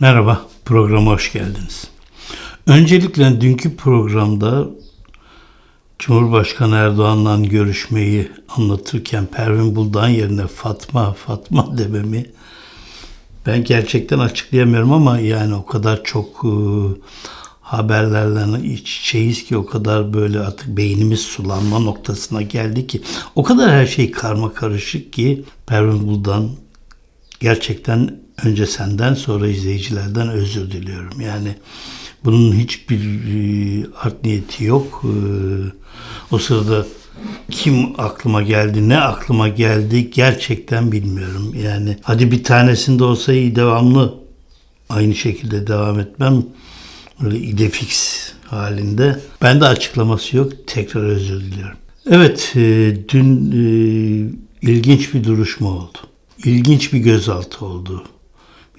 Merhaba, programa hoş geldiniz. Öncelikle dünkü programda Cumhurbaşkanı Erdoğan'la görüşmeyi anlatırken Pervin Buldan yerine Fatma, Fatma dememi ben gerçekten açıklayamıyorum ama yani o kadar çok e, haberlerle iç içeyiz ki o kadar böyle artık beynimiz sulanma noktasına geldi ki o kadar her şey karma karışık ki Pervin Buldan gerçekten önce senden sonra izleyicilerden özür diliyorum. Yani bunun hiçbir e, art niyeti yok. E, o sırada kim aklıma geldi, ne aklıma geldi gerçekten bilmiyorum. Yani hadi bir tanesinde olsa iyi devamlı aynı şekilde devam etmem. Böyle idefix halinde. Ben de açıklaması yok. Tekrar özür diliyorum. Evet, e, dün ilginç bir duruşma oldu. İlginç bir gözaltı oldu.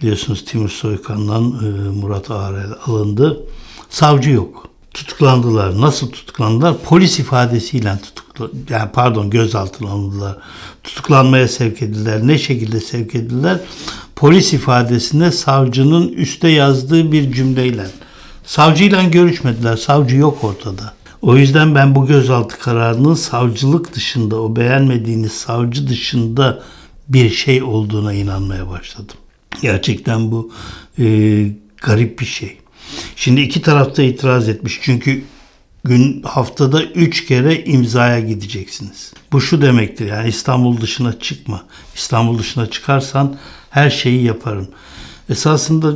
Biliyorsunuz Timur Soykan'dan e, Murat Ağrel alındı. Savcı yok. Tutuklandılar. Nasıl tutuklandılar? Polis ifadesiyle tutukla, yani pardon gözaltına alındılar. Tutuklanmaya sevk edildiler. Ne şekilde sevk edildiler? Polis ifadesinde savcının üste yazdığı bir cümleyle. Savcıyla görüşmediler. Savcı yok ortada. O yüzden ben bu gözaltı kararının savcılık dışında, o beğenmediğiniz savcı dışında bir şey olduğuna inanmaya başladım. Gerçekten bu e, garip bir şey. Şimdi iki tarafta itiraz etmiş. Çünkü gün haftada üç kere imzaya gideceksiniz. Bu şu demektir yani İstanbul dışına çıkma. İstanbul dışına çıkarsan her şeyi yaparım. Esasında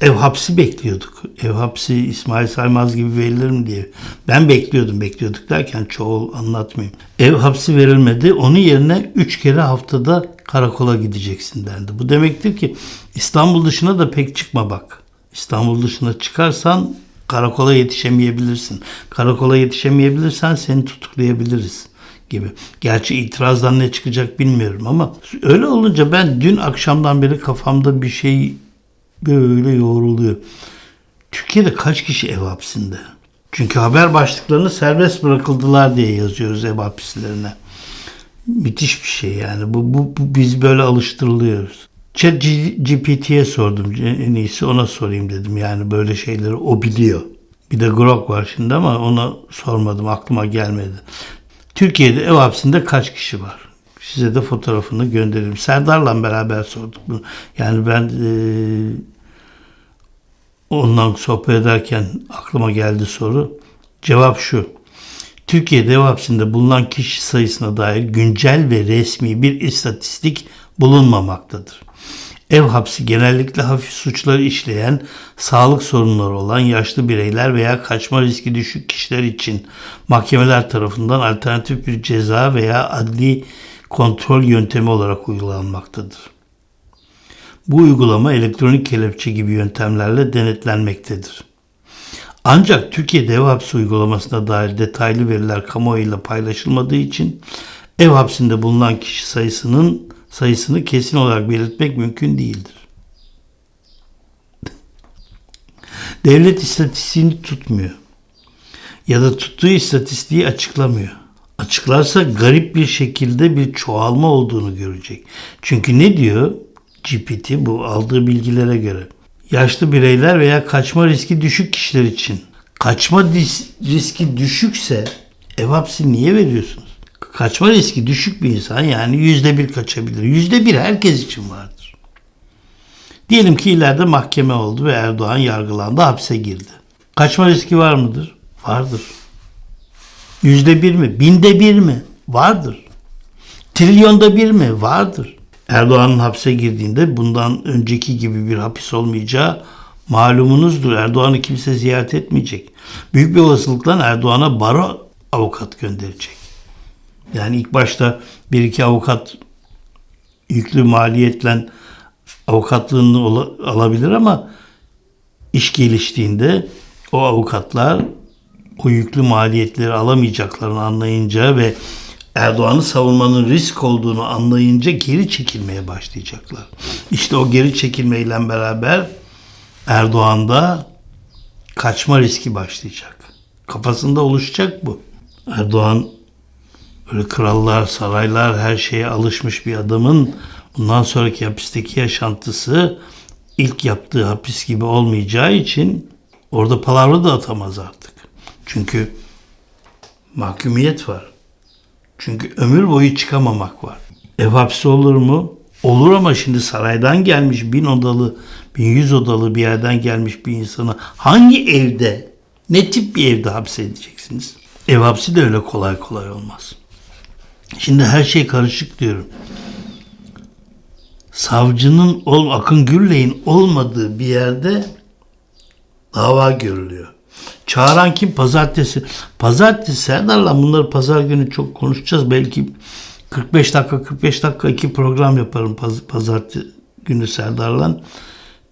ev hapsi bekliyorduk. Ev hapsi İsmail Saymaz gibi verilir mi diye. Ben bekliyordum, bekliyorduk derken çoğul anlatmayayım. Ev hapsi verilmedi. Onun yerine üç kere haftada karakola gideceksin dendi. Bu demektir ki İstanbul dışına da pek çıkma bak. İstanbul dışına çıkarsan karakola yetişemeyebilirsin. Karakola yetişemeyebilirsen seni tutuklayabiliriz gibi. Gerçi itirazdan ne çıkacak bilmiyorum ama öyle olunca ben dün akşamdan beri kafamda bir şey böyle yoğruluyor. Türkiye'de kaç kişi ev hapsinde? Çünkü haber başlıklarını serbest bırakıldılar diye yazıyoruz ev hapislerine. Müthiş bir şey yani. Bu, bu, bu biz böyle alıştırılıyoruz. Chat GPT'ye sordum. En iyisi ona sorayım dedim. Yani böyle şeyleri o biliyor. Bir de Grok var şimdi ama ona sormadım. Aklıma gelmedi. Türkiye'de ev hapsinde kaç kişi var? Size de fotoğrafını gönderirim. Serdar'la beraber sorduk bunu. Yani ben e, ondan sohbet ederken aklıma geldi soru. Cevap şu. Türkiye'de hapsinde bulunan kişi sayısına dair güncel ve resmi bir istatistik bulunmamaktadır. Ev hapsi genellikle hafif suçları işleyen, sağlık sorunları olan yaşlı bireyler veya kaçma riski düşük kişiler için mahkemeler tarafından alternatif bir ceza veya adli kontrol yöntemi olarak uygulanmaktadır. Bu uygulama elektronik kelepçe gibi yöntemlerle denetlenmektedir. Ancak Türkiye'de ev uygulamasına dair detaylı veriler kamuoyuyla paylaşılmadığı için ev hapsinde bulunan kişi sayısının sayısını kesin olarak belirtmek mümkün değildir. Devlet istatistiğini tutmuyor ya da tuttuğu istatistiği açıklamıyor. Açıklarsa garip bir şekilde bir çoğalma olduğunu görecek. Çünkü ne diyor GPT bu aldığı bilgilere göre? Yaşlı bireyler veya kaçma riski düşük kişiler için. Kaçma riski düşükse ev hapsi niye veriyorsunuz? Kaçma riski düşük bir insan yani yüzde bir kaçabilir. Yüzde bir herkes için vardır. Diyelim ki ileride mahkeme oldu ve Erdoğan yargılandı, hapse girdi. Kaçma riski var mıdır? Vardır. Yüzde bir mi? Binde bir mi? Vardır. Trilyonda bir mi? Vardır. Erdoğan'ın hapse girdiğinde bundan önceki gibi bir hapis olmayacağı malumunuzdur. Erdoğan'ı kimse ziyaret etmeyecek. Büyük bir olasılıkla Erdoğan'a baro avukat gönderecek. Yani ilk başta bir iki avukat yüklü maliyetle avukatlığını alabilir ama iş geliştiğinde o avukatlar o yüklü maliyetleri alamayacaklarını anlayınca ve Erdoğan'ı savunmanın risk olduğunu anlayınca geri çekilmeye başlayacaklar. İşte o geri çekilmeyle beraber Erdoğan'da kaçma riski başlayacak. Kafasında oluşacak bu. Erdoğan böyle krallar, saraylar her şeye alışmış bir adamın bundan sonraki hapisteki yaşantısı ilk yaptığı hapis gibi olmayacağı için orada palavra da atamaz artık. Çünkü mahkumiyet var. Çünkü ömür boyu çıkamamak var. Ev hapsi olur mu? Olur ama şimdi saraydan gelmiş bin odalı, bin yüz odalı bir yerden gelmiş bir insanı hangi evde, ne tip bir evde hapsedeceksiniz? Ev hapsi de öyle kolay kolay olmaz. Şimdi her şey karışık diyorum. Savcının Akın Gürley'in olmadığı bir yerde dava görülüyor. Çağıran kim? Pazartesi. Pazartesi Serdar'la bunları pazar günü çok konuşacağız. Belki 45 dakika 45 dakika iki program yaparım paz- pazartesi günü Serdar'la.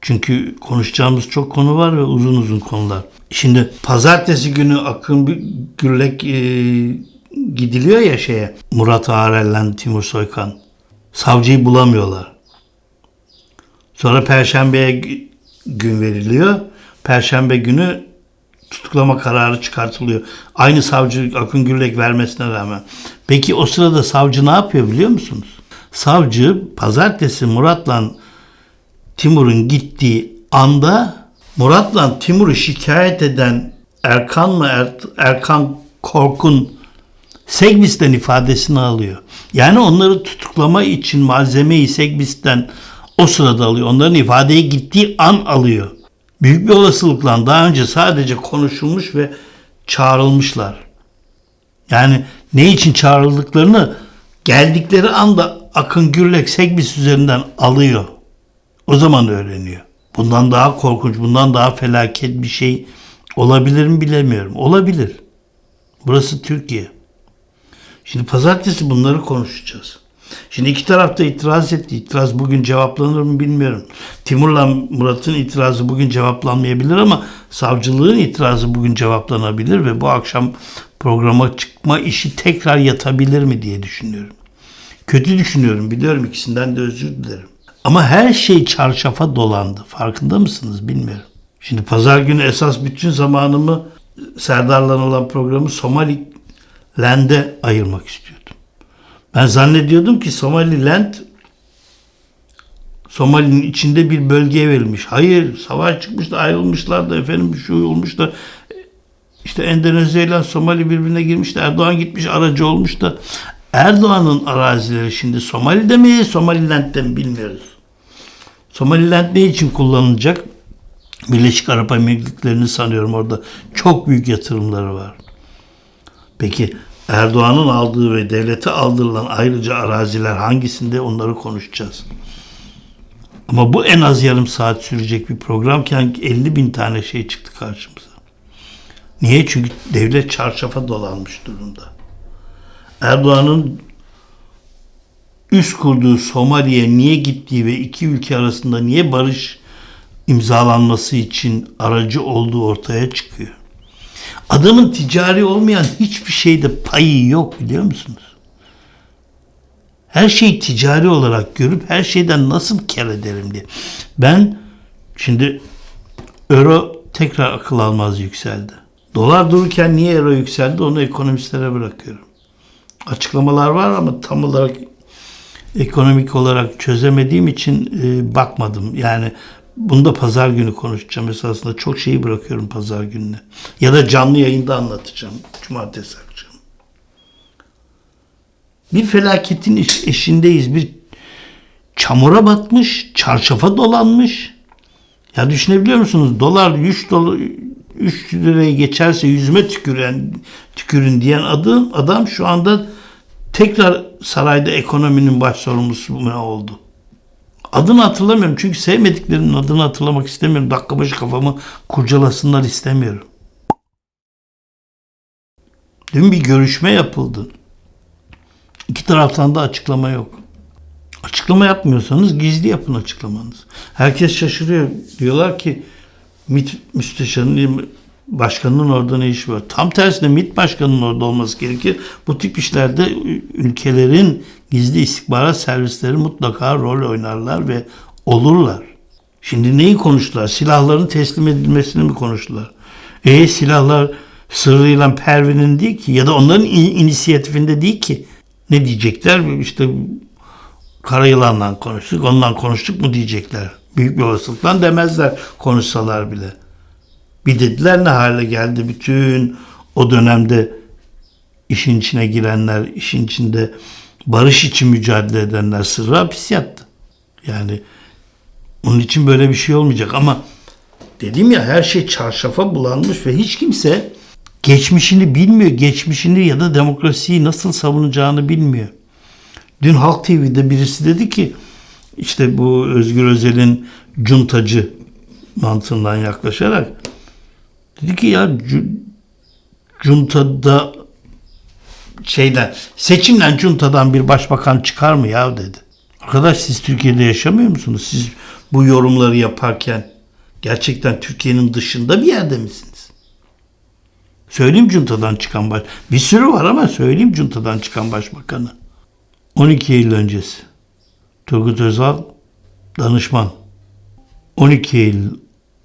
Çünkü konuşacağımız çok konu var ve uzun uzun konular. Şimdi pazartesi günü Akın Gürlek e, gidiliyor ya şeye. Murat Ağrel'le Timur Soykan. Savcıyı bulamıyorlar. Sonra Perşembe'ye gü- gün veriliyor. Perşembe günü tutuklama kararı çıkartılıyor. Aynı savcı Akın Gürlek vermesine rağmen. Peki o sırada savcı ne yapıyor biliyor musunuz? Savcı pazartesi Murat'la Timur'un gittiği anda Murat'la Timur'u şikayet eden Erkan mı Er- Erkan Korkun Segbis'ten ifadesini alıyor. Yani onları tutuklama için malzemeyi Segbis'ten o sırada alıyor. Onların ifadeye gittiği an alıyor. Büyük bir olasılıkla daha önce sadece konuşulmuş ve çağrılmışlar. Yani ne için çağrıldıklarını geldikleri anda Akın Gürlek Segbis üzerinden alıyor. O zaman öğreniyor. Bundan daha korkunç, bundan daha felaket bir şey olabilir mi bilemiyorum. Olabilir. Burası Türkiye. Şimdi pazartesi bunları konuşacağız. Şimdi iki tarafta itiraz etti. İtiraz bugün cevaplanır mı bilmiyorum. Timur'la Murat'ın itirazı bugün cevaplanmayabilir ama savcılığın itirazı bugün cevaplanabilir ve bu akşam programa çıkma işi tekrar yatabilir mi diye düşünüyorum. Kötü düşünüyorum biliyorum ikisinden de özür dilerim. Ama her şey çarşafa dolandı. Farkında mısınız bilmiyorum. Şimdi pazar günü esas bütün zamanımı Serdar'la olan programı Somaliland'e ayırmak istiyordum. Ben zannediyordum ki Somaliland Somali'nin içinde bir bölgeye verilmiş. Hayır, savaş çıkmış da ayrılmışlar da efendim bir şey olmuş da işte Endonezya ile Somali birbirine girmiş de Erdoğan gitmiş aracı olmuş da Erdoğan'ın arazileri şimdi Somali'de mi Somaliland'de mi bilmiyoruz. Somaliland ne için kullanılacak? Birleşik Arap Emirlikleri'ni sanıyorum orada çok büyük yatırımları var. Peki Erdoğan'ın aldığı ve devlete aldırılan ayrıca araziler hangisinde onları konuşacağız. Ama bu en az yarım saat sürecek bir programken 50 bin tane şey çıktı karşımıza. Niye? Çünkü devlet çarşafa dolanmış durumda. Erdoğan'ın üst kurduğu Somali'ye niye gittiği ve iki ülke arasında niye barış imzalanması için aracı olduğu ortaya çıkıyor. Adamın ticari olmayan hiçbir şeyde payı yok biliyor musunuz? Her şeyi ticari olarak görüp her şeyden nasıl kar ederim diye. Ben şimdi euro tekrar akıl almaz yükseldi. Dolar dururken niye euro yükseldi onu ekonomistlere bırakıyorum. Açıklamalar var ama tam olarak ekonomik olarak çözemediğim için e, bakmadım. Yani bunu da pazar günü konuşacağım esasında. Çok şeyi bırakıyorum pazar gününe. Ya da canlı yayında anlatacağım. Cumartesi akşam. Bir felaketin eş- eşindeyiz. Bir çamura batmış, çarşafa dolanmış. Ya düşünebiliyor musunuz? Dolar 3 dolar 3 liraya geçerse yüzüme tüküren tükürün diyen adam adam şu anda tekrar sarayda ekonominin baş sorumlusu oldu? Adını hatırlamıyorum çünkü sevmediklerinin adını hatırlamak istemiyorum. Dakika başı kafamı kurcalasınlar istemiyorum. Dün bir görüşme yapıldı. İki taraftan da açıklama yok. Açıklama yapmıyorsanız gizli yapın açıklamanız. Herkes şaşırıyor. Diyorlar ki MİT müsteşarının başkanının orada ne işi var? Tam tersine MİT başkanının orada olması gerekir. Bu tip işlerde ülkelerin gizli istihbarat servisleri mutlaka rol oynarlar ve olurlar. Şimdi neyi konuştular? Silahların teslim edilmesini mi konuştular? E silahlar sırrıyla Pervin'in değil ki ya da onların in- inisiyatifinde değil ki. Ne diyecekler? İşte Karayılan'la konuştuk, ondan konuştuk mu diyecekler. Büyük bir olasılıkla demezler konuşsalar bile. Bir dediler ne hale geldi bütün o dönemde işin içine girenler, işin içinde barış için mücadele edenler sırrı hapis yattı. Yani onun için böyle bir şey olmayacak ama dedim ya her şey çarşafa bulanmış ve hiç kimse geçmişini bilmiyor. Geçmişini ya da demokrasiyi nasıl savunacağını bilmiyor. Dün Halk TV'de birisi dedi ki işte bu Özgür Özel'in cuntacı mantığından yaklaşarak dedi ki ya cu- cuntada şeyden seçimden cuntadan bir başbakan çıkar mı ya dedi. Arkadaş siz Türkiye'de yaşamıyor musunuz? Siz bu yorumları yaparken gerçekten Türkiye'nin dışında bir yerde misiniz? Söyleyeyim cuntadan çıkan baş... Bir sürü var ama söyleyeyim cuntadan çıkan başbakanı. 12 Eylül öncesi. Turgut Özal danışman. 12 Eylül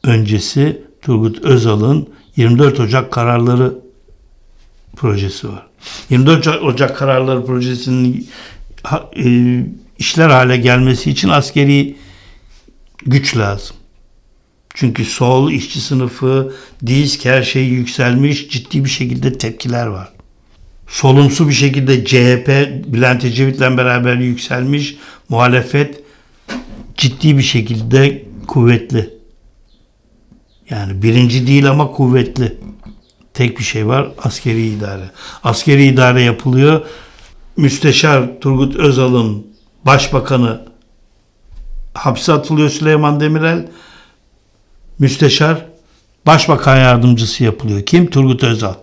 öncesi Turgut Özal'ın 24 Ocak kararları projesi var. 24 Ocak- kararları projesinin e, işler hale gelmesi için askeri güç lazım. Çünkü sol işçi sınıfı, disk her şey yükselmiş, ciddi bir şekilde tepkiler var. Solumsu bir şekilde CHP, Bülent Ecevit'le beraber yükselmiş, muhalefet ciddi bir şekilde kuvvetli. Yani birinci değil ama kuvvetli. Tek bir şey var, askeri idare. Askeri idare yapılıyor. Müsteşar Turgut Özal'ın başbakanı hapse atılıyor Süleyman Demirel. Müsteşar başbakan yardımcısı yapılıyor. Kim? Turgut Özal.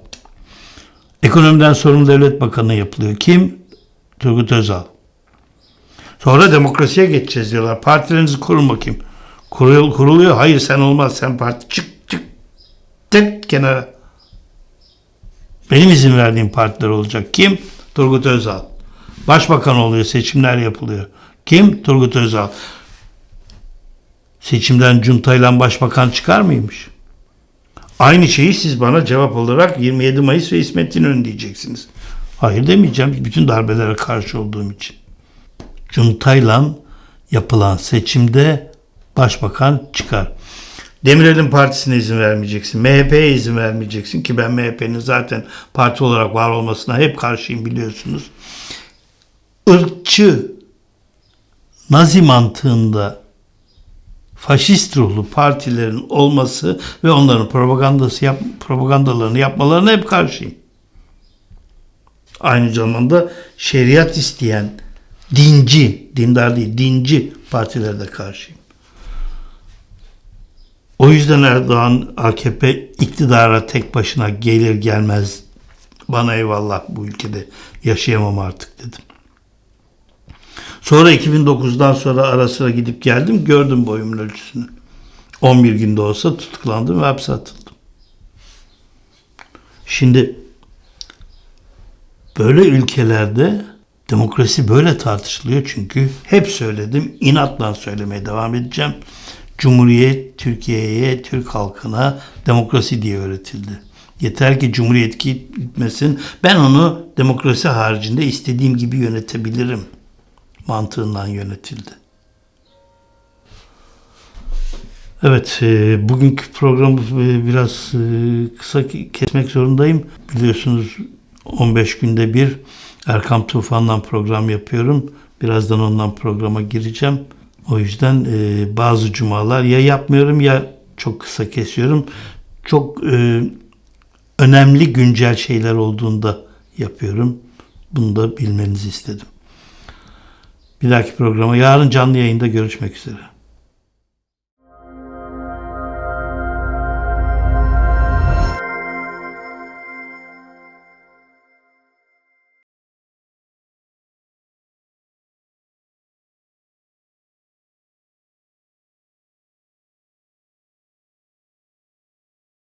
Ekonomiden sorumlu devlet bakanı yapılıyor. Kim? Turgut Özal. Sonra demokrasiye geçeceğiz diyorlar. Partilerinizi kurun bakayım. Kurul, kuruluyor. Hayır sen olmaz. Sen parti çık çık. Tek kenara. Benim izin verdiğim partiler olacak. Kim? Turgut Özal. Başbakan oluyor. Seçimler yapılıyor. Kim? Turgut Özal. Seçimden cuntayla başbakan çıkar mıymış? Aynı şeyi siz bana cevap olarak 27 Mayıs ve İsmet İnönü diyeceksiniz. Hayır demeyeceğim. Bütün darbelere karşı olduğum için. Cuntayla yapılan seçimde başbakan çıkar. Demirel'in partisine izin vermeyeceksin. MHP'ye izin vermeyeceksin ki ben MHP'nin zaten parti olarak var olmasına hep karşıyım biliyorsunuz. Irkçı Nazi mantığında faşist ruhlu partilerin olması ve onların propagandası yap, propagandalarını yapmalarına hep karşıyım. Aynı zamanda şeriat isteyen dinci, dindar değil, dinci partilere de karşıyım. O yüzden Erdoğan AKP iktidara tek başına gelir gelmez bana eyvallah bu ülkede yaşayamam artık dedim. Sonra 2009'dan sonra ara sıra gidip geldim gördüm boyumun ölçüsünü. 11 günde olsa tutuklandım ve hapse atıldım. Şimdi böyle ülkelerde demokrasi böyle tartışılıyor çünkü hep söyledim inatla söylemeye devam edeceğim. Cumhuriyet Türkiye'ye, Türk halkına demokrasi diye öğretildi. Yeter ki Cumhuriyet gitmesin. Ben onu demokrasi haricinde istediğim gibi yönetebilirim mantığından yönetildi. Evet, e, bugünkü programı e, biraz e, kısa kesmek zorundayım. Biliyorsunuz 15 günde bir Erkam Tufan'dan program yapıyorum. Birazdan ondan programa gireceğim. O yüzden e, bazı cumalar ya yapmıyorum ya çok kısa kesiyorum. Çok e, önemli güncel şeyler olduğunda yapıyorum. Bunu da bilmenizi istedim. Bir dahaki programa yarın canlı yayında görüşmek üzere.